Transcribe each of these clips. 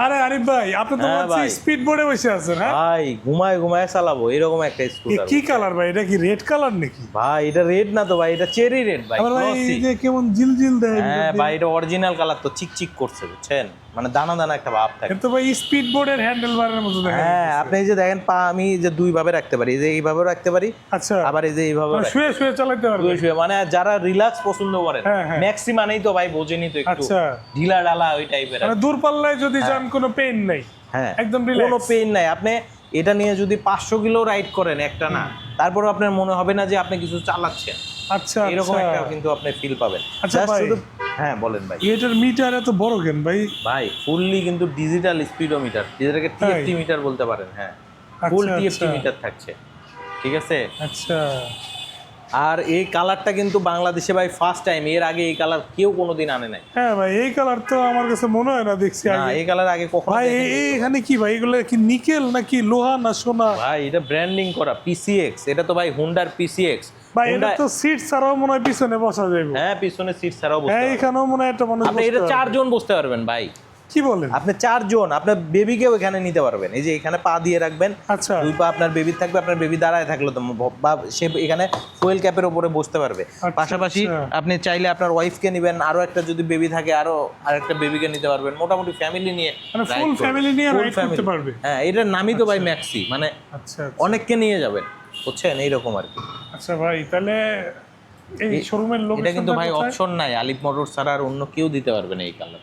আরে আরিফ ভাই আপনি তো হ্যাঁ ভাই। স্পিড বোর্ডে বসে আছেন হ্যাঁ? ভাই ঘুমায় ঘুমায় চালাবো এরকম একটা স্কুটার কি কালার ভাই এটা কি রেড কালার নাকি? ভাই এটা রেড না তো ভাই এটা চেরি রেড ভাই ভাই এই যে কেমন জিল জিল দেয় হ্যাঁ ভাই এটা অরিজিনাল কালার তো চিকচিক করছে বুঝছেন? মানে দানা দানা একটা ভাব থাকে। এটা তো ভাই স্পিড বোর্ডের হ্যান্ডেল বারের মতো দেখা হ্যাঁ আপনি এই যে দেখেন পা আমি যে দুই ভাবে রাখতে পারি এই যে এইভাবেও রাখতে পারি আচ্ছা। আবার এই যে এইভাবে মানে শুয়ে শুয়ে চালাতে পারবে শুয়ে শুয়ে মানে যারা রিল্যাক্স পছন্দ করেন হ্যাঁ, হ্যাঁ। ম্যাক্সি মানেই তো ভাই বোঝেনি তো একটু। আচ্ছা। ঢিলা ডালা ওই টাইপের মানে দূরপাল্লায় যদি যান কোনো পেইন নাই। হ্যাঁ একদম কোনো পেইন নাই। আপনি এটা নিয়ে যদি পাঁচশো কিলো রাইড করেন একটা না তারপরে আপনার মনে হবে না যে আপনি কিছু চালাচ্ছেন। আচ্ছা এরকম আচ্ছা। একটা কিন্তু আপনি ফিল পাবেন। আচ্ছা। শুধু হ্যাঁ বলেন ভাই। এটার মিটার এত বড় কেন ভাই? ভাই ফুললি কিন্তু ডিজিটাল স্পিডোমিটার যেটাকে টিএফটি মিটার বলতে পারেন হ্যাঁ। ফুল টিএফটি। মিটার থাকছে। ঠিক আছে? আচ্ছা। আর এই কালারটা কিন্তু বাংলাদেশে ভাই ফার্স্ট টাইম এর আগে এই কালার কেউ কোনোদিন আনে নাই। হ্যাঁ ভাই এই কালার তো আমার কাছে মনে হয় না দেখছি আগে। এই কালার আগে কখনো ভাই এখানে কি ভাই এগুলো কি নিকেল নাকি লোহা না সোনা? ভাই এটা ব্র্যান্ডিং করা পিসিএক্স এটা তো ভাই হুন্ডার পিসিএক্স ভাই এটা তো সিট ছাড়াও মনে হয় পিছনে বসা যাবে হ্যাঁ পিছনে সিট ছাড়াও বসতে হ্যাঁ এখানেও মনে হয় একটা মানুষ আপনি এটা চারজন বসতে পারবেন ভাই। কি বলেন? আপনি চারজন আপনার বেবিকেও এখানে নিতে পারবেন। এই যে এখানে পা দিয়ে রাখবেন আচ্ছা। দুই পা আপনার বেবি থাকবে আপনার বেবি দাঁড়ায় থাকল তো বা সে এখানে ফুয়েল ক্যাপের উপরে বসতে পারবে। আচ্ছা, পাশাপাশি আচ্ছা। আপনি চাইলে আপনার ওয়াইফকে নেবেন আরও একটা যদি বেবি থাকে আরও আরেকটা বেবিকে নিতে পারবেন। মোটামুটি ফ্যামিলি নিয়ে মানে ফুল ফ্যামিলি নিয়ে রাইড করতে পারবে? হ্যাঁ এটার নামই তো ভাই ম্যাক্সি মানে আচ্ছা অনেককে নিয়ে যাবেন বুঝছেন? এইরকম আর কি। আচ্ছা ভাই তাহলে এই শোরুমের এটা কিন্তু ভাই অপশন নাই আলিফ মোটর ছাড়া আর অন্য কেউ দিতে পারবে না এই কালার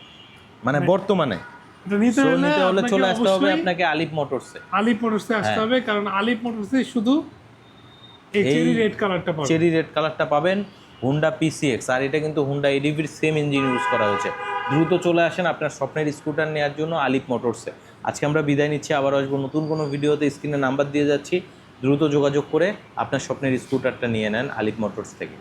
মানে বর্তমানে। এটা নিতে হলে চলে আসতে হবে আপনাকে আলিফ মোটরসে আলিপ মোটরসে আসতে হ্যাঁ। হবে কারণ আলিপ মোটরসে শুধু এই চেরি রেড কালারটা পাবে চেরি রেড কালারটা পাবেন হুন্ডা পিসিএক্স আর এটা কিন্তু হুন্ডা এডিভির সেম ইঞ্জিন ইউজ করা হয়েছে। দ্রুত চলে আসেন আপনার স্বপ্নের স্কুটার নেওয়ার জন্য আলিপ মোটরসে আজকে আমরা বিদায় নিচ্ছি আবার আসব নতুন কোনো ভিডিওতে। স্ক্রিনে নাম্বার দিয়ে যাচ্ছি। দ্রুত যোগাযোগ করে আপনার স্বপ্নের স্কুটারটা নিয়ে নেন আলিপ মোটরস থেকে।